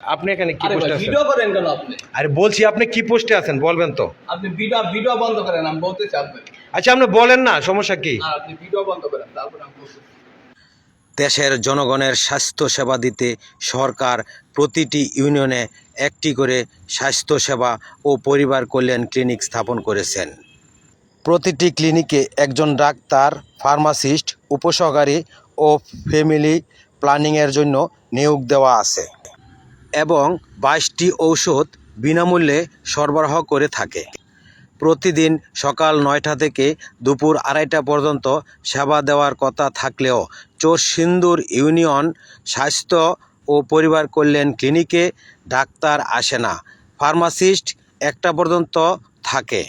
আপনি এখানে কি আরে পোস্টে আছেন? ভিডিও করেন কেন আপনি? আরে বলছি আপনি কি পোস্টে আছেন? বলবেন তো। আপনি ভিডিও ভিডিও বন্ধ করেন আমি বলতে চাপবেন আচ্ছা আপনি বলেন না সমস্যা কি? আপনি ভিডিও বন্ধ করেন তারপর আমি দেশের জনগণের স্বাস্থ্য সেবা দিতে সরকার প্রতিটি ইউনিয়নে একটি করে স্বাস্থ্য সেবা ও পরিবার কল্যাণ ক্লিনিক স্থাপন করেছেন। প্রতিটি ক্লিনিকে একজন ডাক্তার ফার্মাসিস্ট উপসহকারী ও ফ্যামিলি প্ল্যানিংয়ের জন্য নিয়োগ দেওয়া আছে। এবং বাইশটি ঔষধ বিনামূল্যে সরবরাহ করে থাকে। প্রতিদিন সকাল নয়টা থেকে দুপুর আড়াইটা পর্যন্ত সেবা দেওয়ার কথা থাকলেও চোরসিন্দুর ইউনিয়ন স্বাস্থ্য ও পরিবার কল্যাণ ক্লিনিকে ডাক্তার আসে না। ফার্মাসিস্ট একটা পর্যন্ত থাকে।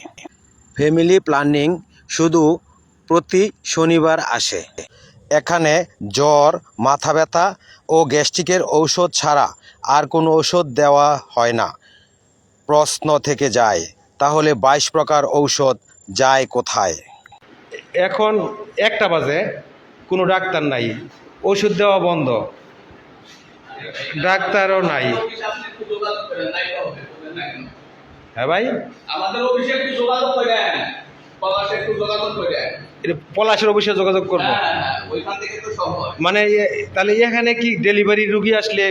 ফ্যামিলি প্ল্যানিং শুধু প্রতি শনিবার আসে। এখানে জ্বর মাথা ব্যথা ও গ্যাস্ট্রিকের ঔষধ ছাড়া আর কোনো ঔষধ দেওয়া হয় না। প্রশ্ন থেকে যায় তাহলে বাইশ প্রকার ঔষধ যায় কোথায়? এখন একটা বাজে কোনো ডাক্তার নাই ওষুধ দেওয়া বন্ধ। ডাক্তারও নাই? হ্যাঁ ভাই? আমাদের অফিসে একটু যোগাযোগ করেন পলাশে একটু যোগাযোগ এটা পলাশের অফিসে যোগাযোগ করব। হ্যাঁ হ্যাঁ, হ্যাঁ, মানে তাহলে এখানে কি ডেলিভারি রুগী আসলে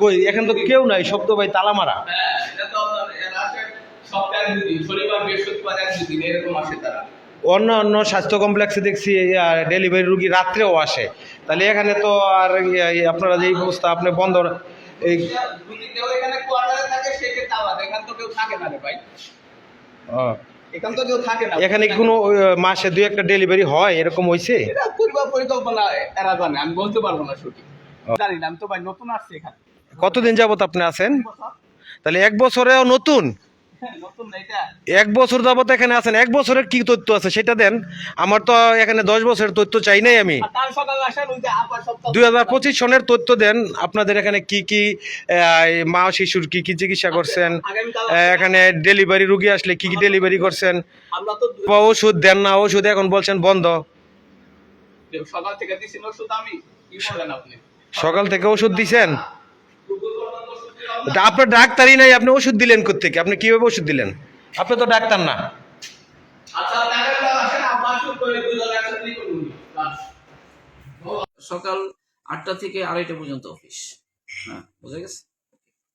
কই এখানে তো কেউ নাই তো ভাই তালা মারা অন্য অন্য স্বাস্থ্য কমপ্লেক্সে দেখছি ডেলিভারি রুগী রাত্রেও আসে। তাহলে এখানে তো আর আপনারা যেই ব্যবস্থা আপনি বন্ধ এই থাকে ভাই। এখানে তো কেউ থাকে না। এখানে কি কোনো মাসে দুই একটা ডেলিভারি হয়? এরকম হয়েছে পরিকল্পনা এরা জানে আমি বলতে পারব না সঠিক। জানি না আমি তো ভাই নতুন আসছি এখানে। কতদিন যাবত আপনি আছেন? তাহলে এক বছরেও নতুন? এক বছর যাবত এখানে আছেন এক বছরের কি তথ্য আছে সেটা দেন। আমার তো এখানে দশ বছরের তথ্য চাই নাই আমি। দুই হাজার পঁচিশ সনের তথ্য দেন আপনাদের এখানে কি কি মা শিশুর কি কি চিকিৎসা করছেন এখানে ডেলিভারি রুগী আসলে কি কি ডেলিভারি করছেন ওষুধ দেন না ওষুধ এখন বলছেন বন্ধ। সকাল থেকে ওষুধ দিছেন? তা আপনার ডাক্তারই নাই আপনি ওষুধ দিলেন কোথেকে আপনি কীভাবে ওষুধ দিলেন? আপনি তো ডাক্তার না। আচ্ছা। সকাল আটটা থেকে আড়াইটা পর্যন্ত অফিস। হ্যাঁ বোঝা গেছে?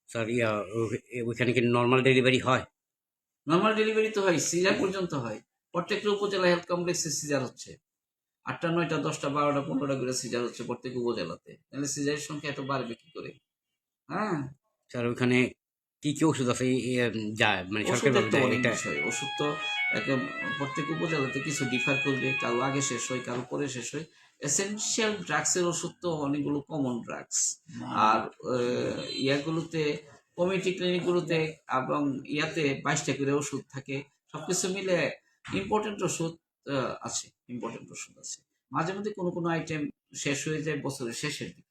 স্যার ইয়া ওইখানে কি নর্মাল ডেলিভারি হয়? নর্মাল ডেলিভারি তো হয় সিজার পর্যন্ত হয়। প্রত্যেকটা উপজেলা হেলথ কমপ্লেক্সে সিজার হচ্ছে। আটটা নয়টা দশটা বারোটা পনেরোটা করে সিজার হচ্ছে প্রত্যেক উপজেলাতে। তাহলে সিজারের সংখ্যা এত বাড়বে কি করে? হ্যাঁ? স্যার ওইখানে কি কি ওষুধ আছে? যায় মানে সরকার ওষুধ তো প্রত্যেক উপজেলাতে কিছু ডিফার করবে। কারও আগে শেষ হয় কারও পরে শেষ হয়। এসেনশিয়াল ড্রাগসের ওষুধ তো অনেকগুলো কমন ড্রাগস আর আহ, ইয়াগুলোতে কমিউনিটি ক্লিনিকগুলোতে এবং ইয়াতে বাইশটা করে ওষুধ থাকে। সবকিছু মিলে ইম্পর্টেন্ট ওষুধ আছে ইম্পর্টেন্ট ওষুধ আছে। মাঝে মধ্যে কোনো কোনো আইটেম শেষ হয়ে যায় বছরের শেষের দিকে।